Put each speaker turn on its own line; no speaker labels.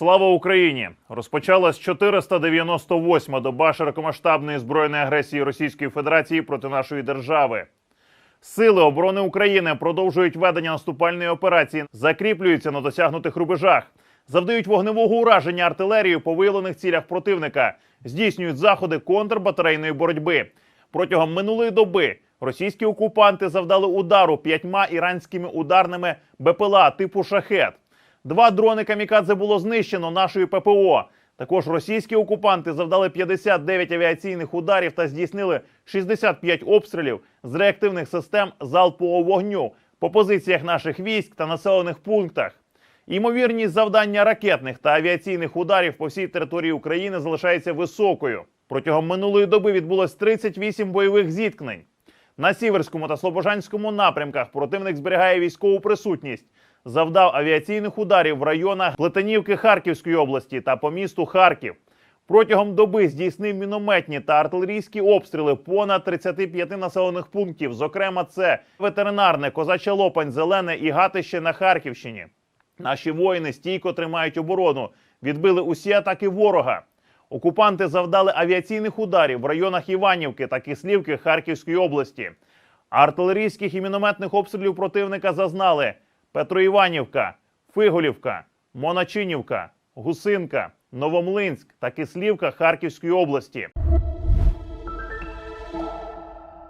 Слава Україні! Розпочалась 498-ма доба широкомасштабної збройної агресії Російської Федерації проти нашої держави. Сили оборони України продовжують ведення наступальної операції, закріплюються на досягнутих рубежах, завдають вогневого ураження артилерією по виявлених цілях противника, здійснюють заходи контрбатарейної боротьби. Протягом минулої доби російські окупанти завдали удару п'ятьма іранськими ударними БПЛА типу шахет. Два дрони камікадзе було знищено нашою ППО. Також російські окупанти завдали 59 авіаційних ударів та здійснили 65 обстрілів з реактивних систем залпового вогню по позиціях наших військ та населених пунктах. Ймовірність завдання ракетних та авіаційних ударів по всій території України залишається високою. Протягом минулої доби відбулось 38 бойових зіткнень. На сіверському та слобожанському напрямках противник зберігає військову присутність, завдав авіаційних ударів в районах Плетенівки Харківської області та по місту Харків. Протягом доби здійснив мінометні та артилерійські обстріли понад 35 населених пунктів. Зокрема, це ветеринарне, Козача Лопань, Зелене і Гатище на Харківщині. Наші воїни стійко тримають оборону, відбили усі атаки ворога. Окупанти завдали авіаційних ударів в районах Іванівки та Кислівки Харківської області. Артилерійських і мінометних обстрілів противника зазнали Петроіванівка, Фиголівка, Моначинівка, Гусинка, Новомлинськ та Кислівка Харківської області.